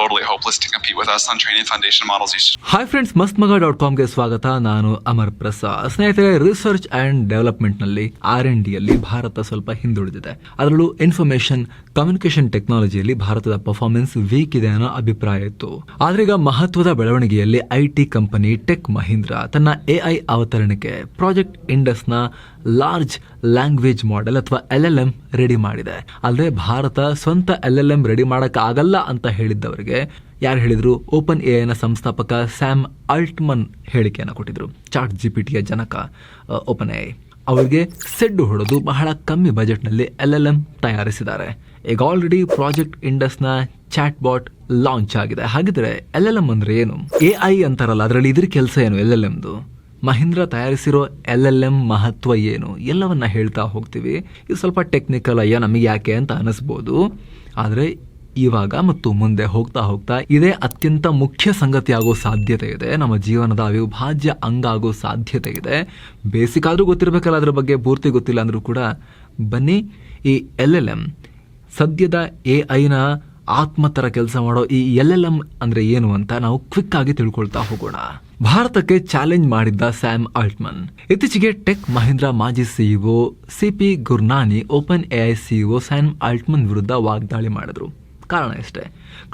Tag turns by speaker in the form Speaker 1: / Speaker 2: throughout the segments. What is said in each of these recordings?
Speaker 1: totally hopeless to compete with us on training foundation models.
Speaker 2: Hi friends Mast Maga dot ಕಾಮ್ಗೆ ಸ್ವಾಗತ. ನಾನು ಅಮರ್ ಪ್ರಸಾದ್. ಸ್ನೇಹಿತರೆ research and ಡೆವಲಪ್ಮೆಂಟ್ನಲ್ಲಿ R N D ಯಲ್ಲಿ ಭಾರತ ಸ್ವಲ್ಪ ಹಿಂದುಳಿದಿದೆ. ಅದರಲ್ಲೂ ಇನ್ಫಾರ್ಮೇಶನ್ ಕಮ್ಯುನಿಕೇಶನ್ ಟೆಕ್ನಾಲಜಿಯಲ್ಲಿ ಭಾರತದ ಪರ್ಫಾರ್ಮೆನ್ಸ್ ವೀಕ್ ಇದೆ ಅನ್ನೋ ಅಭಿಪ್ರಾಯ ಇತ್ತು. ಆದ್ರೆ ಈಗ ಮಹತ್ವದ ಬೆಳವಣಿಗೆಯಲ್ಲಿ I T company Tech Mahindra ತನ್ನ ಎಐ ಅವತರಣಕ್ಕೆ ಪ್ರಾಜೆಕ್ಟ್ ಇಂಡಸ್ನ ಲಾರ್ಜ್ ಲ್ಯಾಂಗ್ವೇಜ್ ಮಾಡೆಲ್ ಅಥವಾ ಎಲ್ ಎಲ್ ಎಂ ರೆಡಿ ಮಾಡಿದೆ. ಅಲ್ಲದೆ ಭಾರತ ಸ್ವಂತ ಎಲ್ ಎಲ್ ಎಂ ರೆಡಿ ಆಗಲ್ಲ ಅಂತ ಹೇಳಿದ್ದವರಿಗೆ ಯಾರು ಹೇಳಿದ್ರು? ಓಪನ್ ಎ ನ ಸಂಸ್ಥಾಪಕ ಸ್ಯಾಮ್ ಅಲ್ಟ್ಮನ್ ಹೇಳಿಕೆಯನ್ನು ಕೊಟ್ಟಿದ್ರು. ಚಾಟ್ ಜಿ ಪಿ ಟಿಯ ಜನಕ ಓಪನ್ ಎ ಅವರಿಗೆ ಸೆಡ್ಡು ಹೊಡೆದು ಬಹಳ ಕಮ್ಮಿ ಬಜೆಟ್ನಲ್ಲಿ ಎಲ್ ಎಲ್ ಎಂ ತಯಾರಿಸಿದ್ದಾರೆ. ಈಗ ಆಲ್ರೆಡಿ ಪ್ರಾಜೆಕ್ಟ್ ಇಂಡಸ್ನ ಚಾಟ್ ಬಾಟ್ ಲಾಂಚ್ ಆಗಿದೆ. ಹಾಗಿದ್ರೆ ಎಲ್ ಎಲ್ ಎಂ ಅಂದ್ರೆ ಏನು? ಎ ಐ ಅಂತಾರಲ್ಲ, ಅದರಲ್ಲಿ ಇದ್ರ ಕೆಲಸ ಏನು ಎಲ್ ಎಲ್ ಎಮ್ದು ಮಹೀಂದ್ರ ತಯಾರಿಸಿರೋ ಎಲ್ ಎಲ್ ಎಂ ಮಹತ್ವ ಏನು? ಎಲ್ಲವನ್ನ ಹೇಳ್ತಾ ಹೋಗ್ತೀವಿ. ಇದು ಸ್ವಲ್ಪ ಟೆಕ್ನಿಕಲ್ ಅಯ್ಯ ನಮಗೆ ಯಾಕೆ ಅಂತ ಅನಿಸ್ಬೋದು. ಆದರೆ ಇವಾಗ ಮತ್ತು ಮುಂದೆ ಹೋಗ್ತಾ ಹೋಗ್ತಾ ಇದೇ ಅತ್ಯಂತ ಮುಖ್ಯ ಸಂಗತಿ ಆಗೋ ಸಾಧ್ಯತೆ ಇದೆ. ನಮ್ಮ ಜೀವನದ ಅವಿಭಾಜ್ಯ ಅಂಗ ಆಗೋ ಸಾಧ್ಯತೆ ಇದೆ. ಬೇಸಿಕ್ ಆದರೂ ಗೊತ್ತಿರಬೇಕಲ್ಲ, ಅದ್ರ ಬಗ್ಗೆ ಪೂರ್ತಿ ಗೊತ್ತಿಲ್ಲ ಅಂದರೂ ಕೂಡ ಬನ್ನಿ ಈ ಎಲ್ ಎಲ್ ಎಂ ಸದ್ಯದ ಎ ಐನ ಆತ್ಮ ತರ ಕೆಲಸ ಮಾಡೋ ಈ ಎಲ್ ಎಲ್ ಎಂ ಅಂದರೆ ಏನು ಅಂತ ನಾವು ಕ್ವಿಕ್ ಆಗಿ ತಿಳ್ಕೊಳ್ತಾ ಹೋಗೋಣ. ಭಾರತಕ್ಕೆ ಚಾಲೆಂಜ್ ಮಾಡಿದ್ದ ಸ್ಯಾಮ್ ಆಲ್ಟ್ಮನ್. ಇತ್ತೀಚೆಗೆ ಟೆಕ್ ಮಹೀಂದ್ರ ಮಾಜಿ CEO CP Gurnani, OpenAI CEO Sam Altman ವಿರುದ್ಧ ವಾಗ್ದಾಳಿ ಮಾಡಿದ್ರು. ಕಾರಣ ಇಷ್ಟೇ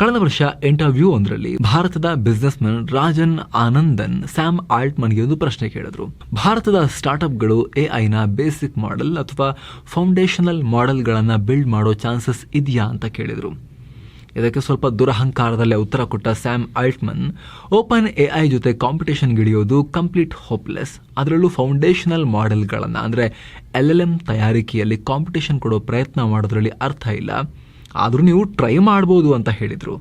Speaker 2: ಕಳೆದ ವರ್ಷ ಇಂಟರ್ವ್ಯೂ ಒಂದರಲ್ಲಿ ಭಾರತದ ಬಿಸ್ನೆಸ್ ರಾಜನ್ ಆನಂದನ್ ಸ್ಯಾಮ್ ಆಲ್ಟ್ಮನ್ಗೆ ಒಂದು ಪ್ರಶ್ನೆ ಕೇಳಿದ್ರು. ಭಾರತದ ಸ್ಟಾರ್ಟ್ಅಪ್ಗಳು ಐನ ಬೇಸಿಕ್ ಮಾಡೆಲ್ ಅಥವಾ ಫೌಂಡೇಶನಲ್ ಮಾಡೆಲ್ಗಳನ್ನು ಬಿಲ್ಡ್ ಮಾಡೋ ಚಾನ್ಸಸ್ ಇದೆಯಾ ಅಂತ ಕೇಳಿದ್ರು. ಇದಕ್ಕೆ ಸ್ವಲ್ಪ ದುರಹಂಕಾರದಲ್ಲೇ ಉತ್ತರ ಕೊಟ್ಟ Sam Altman, open A I ಜೊತೆ ಕಾಂಪಿಟೇಷನ್ ಗಿಡಿಯೋದು ಕಂಪ್ಲೀಟ್ ಹೋಪ್ಲೆಸ್. ಅದರಲ್ಲೂ ಫೌಂಡೇಶನಲ್ ಮಾಡೆಲ್ಗಳನ್ನು ಅಂದರೆ ಎಲ್ ಎಲ್ ಎಂ ತಯಾರಿಕೆಯಲ್ಲಿ ಕಾಂಪಿಟೇಷನ್ ಕೊಡೋ ಪ್ರಯತ್ನ ಮಾಡೋದ್ರಲ್ಲಿ ಅರ್ಥ ಇಲ್ಲ. ಆದರೂ ನೀವು ಟ್ರೈ ಮಾಡ್ಬೋದು ಅಂತ ಹೇಳಿದರು.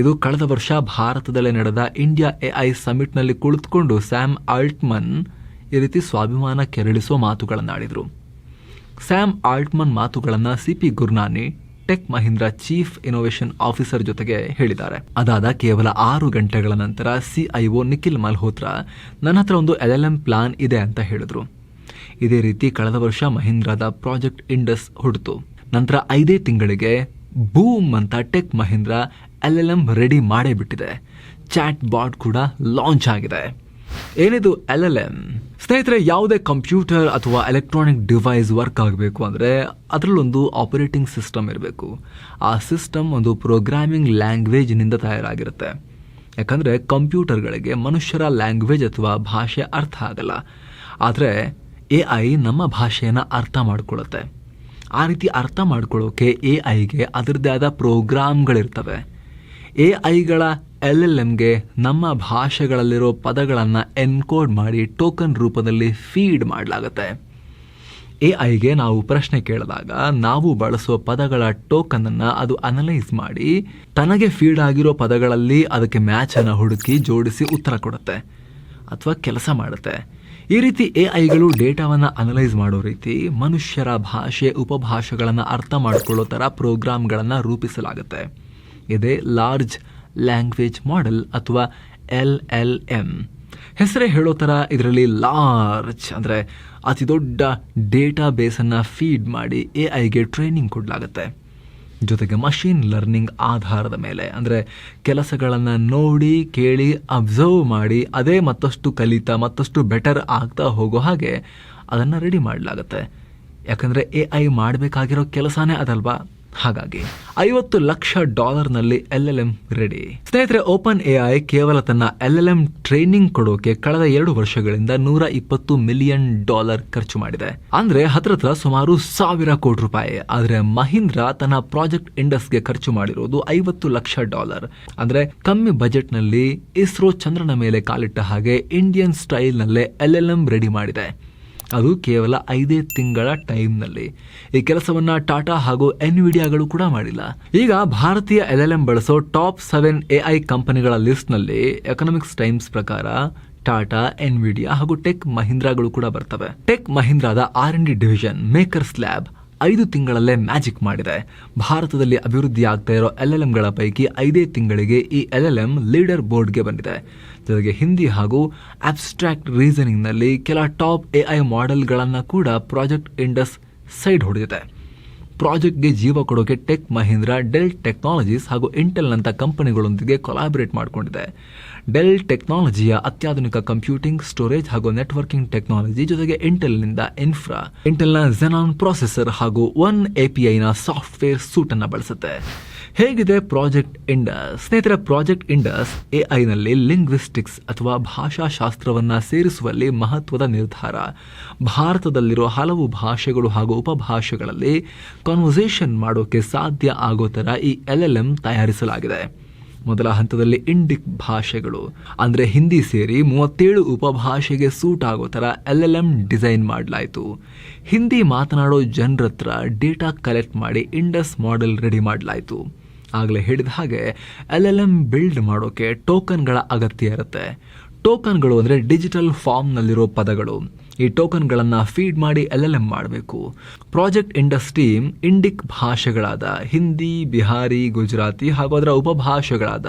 Speaker 2: ಇದು ಕಳೆದ ವರ್ಷ ಭಾರತದಲ್ಲೇ ನಡೆದ ಇಂಡಿಯಾ ಎ ಐ ಸಮಿಟ್ನಲ್ಲಿ ಕುಳಿತುಕೊಂಡು ಸ್ಯಾಮ್ ಆಲ್ಟ್ಮನ್ ಈ ರೀತಿ ಸ್ವಾಭಿಮಾನ ಕೆರಳಿಸುವ ಮಾತುಗಳನ್ನಾಡಿದರು ಸ್ಯಾಮ್ ಆಲ್ಟ್ಮನ್ ಮಾತುಗಳನ್ನು C P Gurnani, Tech Mahindra chief innovation officer ಜೊತೆಗೆ ಹೇಳಿದ್ದಾರೆ. ಅದಾದ ಕೇವಲ ಆರು ಗಂಟೆಗಳ ನಂತರ ಸಿಐಒ ನಿಖಿಲ್ ಮಲ್ಹೋತ್ರಾ, ನನ್ನ ಹತ್ರ ಒಂದು ಎಲ್ ಎಲ್ ಎಂ ಪ್ಲಾನ್ ಇದೆ ಅಂತ ಹೇಳಿದ್ರು. ಇದೇ ರೀತಿ ಕಳೆದ ವರ್ಷ ಮಹೀಂದ್ರದ ಪ್ರಾಜೆಕ್ಟ್ ಇಂಡಸ್ ಹುಡ್ತು. ನಂತರ ಐದೇ ತಿಂಗಳಿಗೆ ಬೂಮ್ ಅಂತ Tech Mahindra L L M ready ಮಾಡೇ ಬಿಟ್ಟಿದೆ. ಚಾಟ್ ಬಾಟ್ ಕೂಡ ಲಾಂಚ್ ಆಗಿದೆ. ಏನಿದು ಎಲ್ ಎಲ್ ಎಂ ಸ್ನೇಹಿತರೆ, ಯಾವುದೇ ಕಂಪ್ಯೂಟರ್ ಅಥವಾ ಎಲೆಕ್ಟ್ರಾನಿಕ್ ಡಿವೈಸ್ ವರ್ಕ್ ಆಗಬೇಕು ಅಂದರೆ ಅದರಲ್ಲೊಂದು ಆಪರೇಟಿಂಗ್ ಸಿಸ್ಟಮ್ ಇರಬೇಕು. ಆ ಸಿಸ್ಟಮ್ ಒಂದು ಪ್ರೋಗ್ರಾಮಿಂಗ್ ಲ್ಯಾಂಗ್ವೇಜ್ನಿಂದ ತಯಾರಾಗಿರುತ್ತೆ. ಯಾಕಂದರೆ ಕಂಪ್ಯೂಟರ್ಗಳಿಗೆ ಮನುಷ್ಯರ ಲ್ಯಾಂಗ್ವೇಜ್ ಅಥವಾ ಭಾಷೆ ಅರ್ಥ ಆಗಲ್ಲ. ಆದರೆ ಎ ಐ ನಮ್ಮ ಭಾಷೆಯನ್ನು ಅರ್ಥ ಮಾಡ್ಕೊಳ್ಳುತ್ತೆ. ಆ ರೀತಿ ಅರ್ಥ ಮಾಡ್ಕೊಳ್ಳೋಕೆ ಎ ಐಗೆ ಅದರದ್ದೇ ಆದ ಪ್ರೋಗ್ರಾಮ್ಗಳಿರ್ತವೆ. ಎ ಐಗಳ ಎಲ್ ಎಲ್ ಎಮ್ಗೆ ನಮ್ಮ ಭಾಷೆಗಳಲ್ಲಿರೋ ಪದಗಳನ್ನು ಎನ್ಕೋಡ್ ಮಾಡಿ ಟೋಕನ್ ರೂಪದಲ್ಲಿ ಫೀಡ್ ಮಾಡಲಾಗುತ್ತೆ. ಎ ಐಗೆ ನಾವು ಪ್ರಶ್ನೆ ಕೇಳಿದಾಗ ನಾವು ಬಳಸುವ ಪದಗಳ ಟೋಕನನ್ನು ಅದು ಅನಲೈಸ್ ಮಾಡಿ ತನಗೆ ಫೀಡ್ ಆಗಿರೋ ಪದಗಳಲ್ಲಿ ಅದಕ್ಕೆ ಮ್ಯಾಚನ್ನು ಹುಡುಕಿ ಜೋಡಿಸಿ ಉತ್ತರ ಕೊಡುತ್ತೆ. ಅಥವಾ ಕೆಲಸ ಮಾಡುತ್ತೆ. ಈ ರೀತಿ ಎ ಐಗಳು ಡೇಟಾವನ್ನು ಅನಲೈಸ್ ಮಾಡೋ ರೀತಿ ಮನುಷ್ಯರ ಭಾಷೆ, ಉಪಭಾಷೆಗಳನ್ನು ಅರ್ಥ ಮಾಡಿಕೊಳ್ಳೋ ಥರ ಪ್ರೋಗ್ರಾಮ್ಗಳನ್ನು ರೂಪಿಸಲಾಗುತ್ತೆ. ಇದೇ ಲಾರ್ಜ್ ಲ್ಯಾಂಗ್ವೇಜ್ ಮಾಡೆಲ್ ಅಥವಾ ಎಲ್ ಎಲ್ ಎಂ ಹೆಸರೇ ಹೇಳೋ ಥರ ಇದರಲ್ಲಿ ಲಾರ್ಜ್ ಅಂದರೆ ಅತಿ ದೊಡ್ಡ ಡೇಟಾ ಬೇಸನ್ನು ಫೀಡ್ ಮಾಡಿ ಎ ಐಗೆ ಟ್ರೈನಿಂಗ್ ಕೊಡಲಾಗುತ್ತೆ. ಜೊತೆಗೆ ಮಷೀನ್ ಲರ್ನಿಂಗ್ ಆಧಾರದ ಮೇಲೆ. ಅಂದರೆ ಕೆಲಸಗಳನ್ನು ನೋಡಿ, ಕೇಳಿ ಅಬ್ಸರ್ವ್ ಮಾಡಿ, ಅದೇ ಮತ್ತಷ್ಟು ಕಲಿತಾ, ಮತ್ತಷ್ಟು ಬೆಟರ್ ಆಗ್ತಾ ಹೋಗೋ ಹಾಗೆ ಅದನ್ನು ರೆಡಿ ಮಾಡಲಾಗುತ್ತೆ. ಯಾಕಂದರೆ ಎ ಐ ಮಾಡಬೇಕಾಗಿರೋ ಕೆಲಸನೇ ಅದಲ್ವಾ? ಹಾಗಾಗಿ ಐವತ್ತು ಲಕ್ಷ ಡಾಲರ್ನಲ್ಲಿ ಎಲ್ ಎಲ್ ಎಂ ರೆಡಿ ಸ್ನೇಹಿತರೆ, ಓಪನ್ ಎ ಐ ಕೇವಲ ತನ್ನ ಎಲ್ ಎಲ್ ಎಂ ಟ್ರೈನಿಂಗ್ ಕೊಡೋಕೆ ಕಳೆದ ಎರಡು ವರ್ಷಗಳಿಂದ ನೂರ ಇಪ್ಪತ್ತು ಮಿಲಿಯನ್ ಡಾಲರ್ ಖರ್ಚು ಮಾಡಿದೆ. ಅಂದ್ರೆ ಹತ್ರ ಸುಮಾರು ಸಾವಿರ ಕೋಟಿ ರೂಪಾಯಿ. ಆದ್ರೆ ಮಹೀಂದ್ರ ತನ್ನ ಪ್ರಾಜೆಕ್ಟ್ ಇಂಡಸ್ಗೆ ಖರ್ಚು ಮಾಡಿರೋದು ಐವತ್ತು ಲಕ್ಷ ಡಾಲರ್. ಅಂದ್ರೆ ಕಮ್ಮಿ ಬಜೆಟ್ನಲ್ಲಿ ಇಸ್ರೋ ಚಂದ್ರನ ಮೇಲೆ ಕಾಲಿಟ್ಟ ಹಾಗೆ ಇಂಡಿಯನ್ ಸ್ಟೈಲ್ ನಲ್ಲೇ ಎಲ್ ಎಲ್ ಎಂ ರೆಡಿ ಮಾಡಿದೆ. ಅದು ಕೇವಲ ಐದೇ ತಿಂಗಳ ಟೈಮ್ನಲ್ಲಿ. ಈ ಕೆಲಸವನ್ನು ಟಾಟಾ ಹಾಗೂ ಎನ್ವಿಡಿಯಾಗಳು ಕೂಡ ಮಾಡಿಲ್ಲ. ಈಗ ಭಾರತೀಯ ಎಲ್ ಎಲ್ ಎಂ ಬಳಸೋ ಟಾಪ್ ಸೆವೆನ್ ಎ ಐ ಕಂಪನಿಗಳ ಲಿಸ್ಟ್ನಲ್ಲಿ ಎಕನಾಮಿಕ್ಸ್ ಟೈಮ್ಸ್ ಪ್ರಕಾರ ಟಾಟಾ, ಎನ್ವಿಡಿಯಾ ಹಾಗೂ ಟೆಕ್ ಮಹೀಂದ್ರಾಗಳು ಕೂಡ ಬರ್ತವೆ. Tech ಮಹೀಂದ್ರಾದ R N D division, makers lab ಐದು ತಿಂಗಳಲ್ಲೇ ಮ್ಯಾಜಿಕ್ ಮಾಡಿದೆ. ಭಾರತದಲ್ಲಿ ಅಭಿವೃದ್ಧಿ ಆಗ್ತಾ ಇರೋ ಎಲ್ ಎಲ್ ಎಂಗಳ ಪೈಕಿ ಐದೇ ತಿಂಗಳಿಗೆ ಈ ಎಲ್ ಎಲ್ ಎಂ ಲೀಡರ್ ಬೋರ್ಡ್ಗೆ ಬಂದಿದೆ. ಜೊತೆಗೆ ಹಿಂದಿ ಹಾಗೂ ಅಬ್ಸ್ಟ್ರಾಕ್ಟ್ ರೀಸನಿಂಗ್ನಲ್ಲಿ ಕೆಲ ಟಾಪ್ ಎ ಐ ಮಾಡೆಲ್ಗಳನ್ನು ಕೂಡ ಪ್ರಾಜೆಕ್ಟ್ ಇಂಡಸ್ ಸೈಡ್ ಹೊಡೆದಿದೆ. ಪ್ರಾಜೆಕ್ಟ್ಗೆ ಜೀವ ಕೊಡೋಕೆ ಟೆಕ್, ಮಹೀಂದ್ರ, ಡೆಲ್ ಟೆಕ್ನಾಲಜೀಸ್ ಹಾಗೂ ಇಂಟೆಲ್ನಂಥ ಕಂಪನಿಗಳೊಂದಿಗೆ ಕೊಲಾಬರೇಟ್ ಮಾಡಿಕೊಂಡಿದೆ. ಡೆಲ್ ಟೆಕ್ನಾಲಜಿಯ ಅತ್ಯಾಧುನಿಕ ಕಂಪ್ಯೂಟಿಂಗ್, ಸ್ಟೋರೇಜ್ ಹಾಗೂ ನೆಟ್ವರ್ಕಿಂಗ್ ಟೆಕ್ನಾಲಜಿ ಜೊತೆಗೆ ಇಂಟೆಲ್ನಿಂದ ಇನ್ಫ್ರಾ. ಇಂಟೆಲ್ನ ಜೆನಾನ್ ಪ್ರೊಸೆಸರ್ ಹಾಗೂ ಒನ್ ಎಪಿಐನ ಸಾಫ್ಟ್ವೇರ್ ಸೂಟ್ ಅನ್ನು ಬಳಸುತ್ತೆ. ಹೇಗಿದೆ ಪ್ರಾಜೆಕ್ಟ್ ಇಂಡಸ್ ಸ್ನೇಹಿತರ ಪ್ರಾಜೆಕ್ಟ್ ಇಂಡಸ್ ಎಐನಲ್ಲಿ ಲಿಂಗ್ವಿಸ್ಟಿಕ್ಸ್ ಅಥವಾ ಭಾಷಾಶಾಸ್ತ್ರವನ್ನ ಸೇರಿಸುವಲ್ಲಿ ಮಹತ್ವದ ನಿರ್ಧಾರ. ಭಾರತದಲ್ಲಿರುವ ಹಲವು ಭಾಷೆಗಳು ಹಾಗೂ ಉಪಭಾಷೆಗಳಲ್ಲಿ ಕಾನ್ವರ್ಸೇಷನ್ ಮಾಡೋಕೆ ಸಾಧ್ಯ ಆಗೋ ಥರ ಈ ಎಲ್ ಎಲ್ ಎಂ ತಯಾರಿಸಲಾಗಿದೆ. ಮೊದಲ ಹಂತದಲ್ಲಿ ಇಂಡಿಕ್ ಭಾಷೆಗಳು, ಅಂದರೆ ಹಿಂದಿ ಸೇರಿ ಮೂವತ್ತೇಳು ಉಪಭಾಷೆಗೆ ಸೂಟ್ ಆಗೋ ಥರ ಎಲ್ ಎಲ್ ಎಂ ಡಿಸೈನ್ ಮಾಡಲಾಯಿತು. ಹಿಂದಿ ಮಾತನಾಡೋ ಜನರತ್ರ ಡೇಟಾ ಕಲೆಕ್ಟ್ ಮಾಡಿ ಇಂಡಸ್ ಮಾಡೆಲ್ ರೆಡಿ ಮಾಡಲಾಯಿತು. ಆಗಲೇ ಹೇಳಿದ ಹಾಗೆ ಎಲ್ ಎಲ್ ಎಂ ಬಿಲ್ಡ್ ಮಾಡೋಕ್ಕೆ ಟೋಕನ್ಗಳ ಅಗತ್ಯ ಇರುತ್ತೆ. ಟೋಕನ್ಗಳು ಅಂದರೆ ಡಿಜಿಟಲ್ ಫಾರ್ಮ್ನಲ್ಲಿರೋ ಪದಗಳು. ಈ ಟೋಕನ್ಗಳನ್ನು ಫೀಡ್ ಮಾಡಿ ಎಲ್ ಎಲ್ ಎಂ ಮಾಡಬೇಕು. ಪ್ರಾಜೆಕ್ಟ್ ಇಂಡಸ್ಟ್ರಿ ಇಂಡಿಕ್ ಭಾಷೆಗಳಾದ ಹಿಂದಿ, ಬಿಹಾರಿ, ಗುಜರಾತಿ ಹಾಗೂ ಅದರ ಉಪಭಾಷೆಗಳಾದ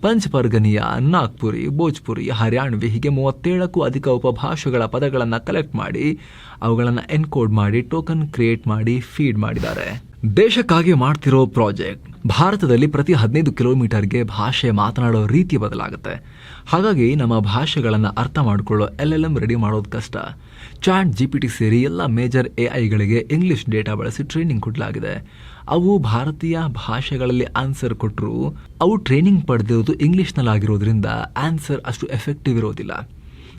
Speaker 2: ಪಂಚಪರ್ಗನಿಯ, ನಾಗ್ಪುರಿ, ಭೋಜ್ಪುರಿ, ಹರಿಯಾಣವಿ ಹೀಗೆ ಮೂವತ್ತೇಳಕ್ಕೂ ಅಧಿಕ ಉಪಭಾಷೆಗಳ ಪದಗಳನ್ನು ಕಲೆಕ್ಟ್ ಮಾಡಿ, ಅವುಗಳನ್ನು ಎನ್ಕೋಡ್ ಮಾಡಿ ಟೋಕನ್ ಕ್ರಿಯೇಟ್ ಮಾಡಿ ಫೀಡ್ ಮಾಡಿದ್ದಾರೆ. ದೇಶಕ್ಕಾಗಿ ಮಾಡ್ತಿರೋ ಪ್ರಾಜೆಕ್ಟ್ ಭಾರತದಲ್ಲಿ ಪ್ರತಿ ಹದಿನೈದು ಕಿಲೋಮೀಟರ್ಗೆ ಭಾಷೆ ಮಾತನಾಡೋ ರೀತಿ ಬದಲಾಗುತ್ತೆ. ಹಾಗಾಗಿ ನಮ್ಮ ಭಾಷೆಗಳನ್ನು ಅರ್ಥ ಮಾಡಿಕೊಳ್ಳೋ ಎಲ್ ಎಲ್ ಎಂ ರೆಡಿ ಮಾಡೋದು ಕಷ್ಟ. ಚಾಟ್ ಜಿ ಪಿ ಟಿ ಸೇರಿ ಎಲ್ಲ ಮೇಜರ್ ಎ ಐಗಳಿಗೆ ಇಂಗ್ಲಿಷ್ ಡೇಟಾ ಬಳಸಿ ಟ್ರೈನಿಂಗ್ ಕೊಡಲಾಗಿದೆ. ಅವು ಭಾರತೀಯ ಭಾಷೆಗಳಲ್ಲಿ ಆನ್ಸರ್ ಕೊಟ್ಟರು ಅವು ಟ್ರೈನಿಂಗ್ ಪಡೆದಿರೋದು ಇಂಗ್ಲೀಷ್ನಲ್ಲಾಗಿರೋದ್ರಿಂದ ಆನ್ಸರ್ ಅಷ್ಟು ಎಫೆಕ್ಟಿವ್ ಇರೋದಿಲ್ಲ.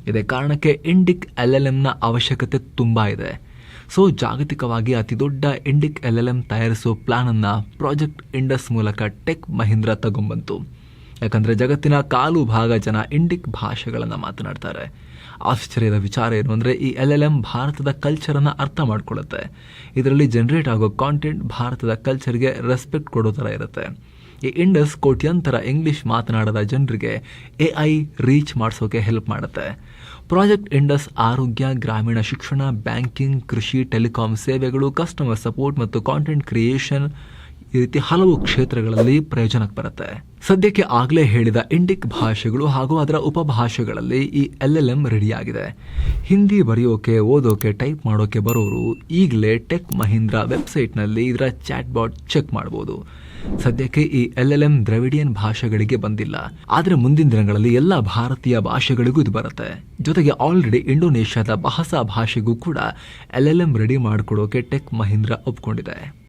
Speaker 2: ಇದೇ ಕಾರಣಕ್ಕೆ ಇಂಡಿಕ್ ಎಲ್ ಎಲ್ ಎಮ್ನ ಅವಶ್ಯಕತೆ ತುಂಬ ಇದೆ. ಸೊ ಜಾಗತಿಕವಾಗಿ ಅತಿ ದೊಡ್ಡ ಇಂಡಿಕ್ ಎಲ್ ಎಲ್ ಎಂ ತಯಾರಿಸೋ ಪ್ಲಾನನ್ನು ಪ್ರಾಜೆಕ್ಟ್ ಇಂಡಸ್ ಮೂಲಕ ಟೆಕ್ ಮಹೀಂದ್ರ ತಗೊಂಬಂತು. ಯಾಕಂದರೆ ಜಗತ್ತಿನ ಕಾಲು ಭಾಗ ಜನ ಇಂಡಿಕ್ ಭಾಷೆಗಳನ್ನು ಮಾತನಾಡ್ತಾರೆ. ಆಶ್ಚರ್ಯದ ವಿಚಾರ ಏನು ಅಂದರೆ ಈ ಎಲ್ ಎಲ್ ಎಂ ಭಾರತದ ಕಲ್ಚರನ್ನು ಅರ್ಥ ಮಾಡಿಕೊಳ್ಳುತ್ತೆ. ಇದರಲ್ಲಿ ಜನರೇಟ್ ಆಗೋ ಕಾಂಟೆಂಟ್ ಭಾರತದ ಕಲ್ಚರ್ಗೆ ರೆಸ್ಪೆಕ್ಟ್ ಕೊಡೋ ಥರ ಇರುತ್ತೆ. ಈ ಇಂಡಸ್ ಕೋಟ್ಯಂತರ ಇಂಗ್ಲೀಷ್ ಮಾತನಾಡದ ಜನರಿಗೆ ಎ ಐ ರೀಚ್ ಮಾಡಿಸೋಕೆ ಹೆಲ್ಪ್ ಮಾಡುತ್ತೆ. ಪ್ರಾಜೆಕ್ಟ್ ಇಂಡಸ್ ಆರೋಗ್ಯ, ಗ್ರಾಮೀಣ ಶಿಕ್ಷಣ, ಬ್ಯಾಂಕಿಂಗ್, ಕೃಷಿ, ಟೆಲಿಕಾಂ ಸೇವೆಗಳು, ಕಸ್ಟಮರ್ ಸಪೋರ್ಟ್ ಮತ್ತು ಕಾಂಟೆಂಟ್ ಕ್ರಿಯೇಷನ್ ಈ ರೀತಿ ಹಲವು ಕ್ಷೇತ್ರಗಳಲ್ಲಿ ಪ್ರಯೋಜನಕ್ಕೆ ಬರುತ್ತೆ. ಸದ್ಯಕ್ಕೆ ಆಗಲೇ ಹೇಳಿದ ಇಂಡಿಕ್ ಭಾಷೆಗಳು ಹಾಗೂ ಅದರ ಉಪಭಾಷೆಗಳಲ್ಲಿ ಈ ಎಲ್ ಎಲ್ ಎಂ ರೆಡಿಯಾಗಿದೆ. ಹಿಂದಿ ಬರೆಯೋಕೆ, ಓದೋಕೆ, ಟೈಪ್ ಮಾಡೋಕೆ ಬರೋರು ಈಗಲೇ ಟೆಕ್ ಮಹೀಂದ್ರ ವೆಬ್ಸೈಟ್ನಲ್ಲಿ ಇದರ ಚಾಟ್ಬಾಟ್ ಚೆಕ್ ಮಾಡ್ಬೋದು. ಸದ್ಯಕ್ಕೆ ಈ ಎಲ್ ಎಲ್ ಎಂ ದ್ರವಿಡಿಯನ್ ಭಾಷೆಗಳಿಗೆ ಬಂದಿಲ್ಲ. ಆದರೆ ಮುಂದಿನ ದಿನಗಳಲ್ಲಿ ಎಲ್ಲ ಭಾರತೀಯ ಭಾಷೆಗಳಿಗೂ ಇದು ಬರುತ್ತೆ. ಜೊತೆಗೆ ಆಲ್ರೆಡಿ ಇಂಡೋನೇಷ್ಯಾದ ಬಹಸಾ ಭಾಷೆಗೂ ಕೂಡ ಎಲ್ ಎಲ್ ಎಂ ರೆಡಿ ಮಾಡಿಕೊಡೋಕೆ ಟೆಕ್ ಮಹೀಂದ್ರ ಒಪ್ಕೊಂಡಿದೆ.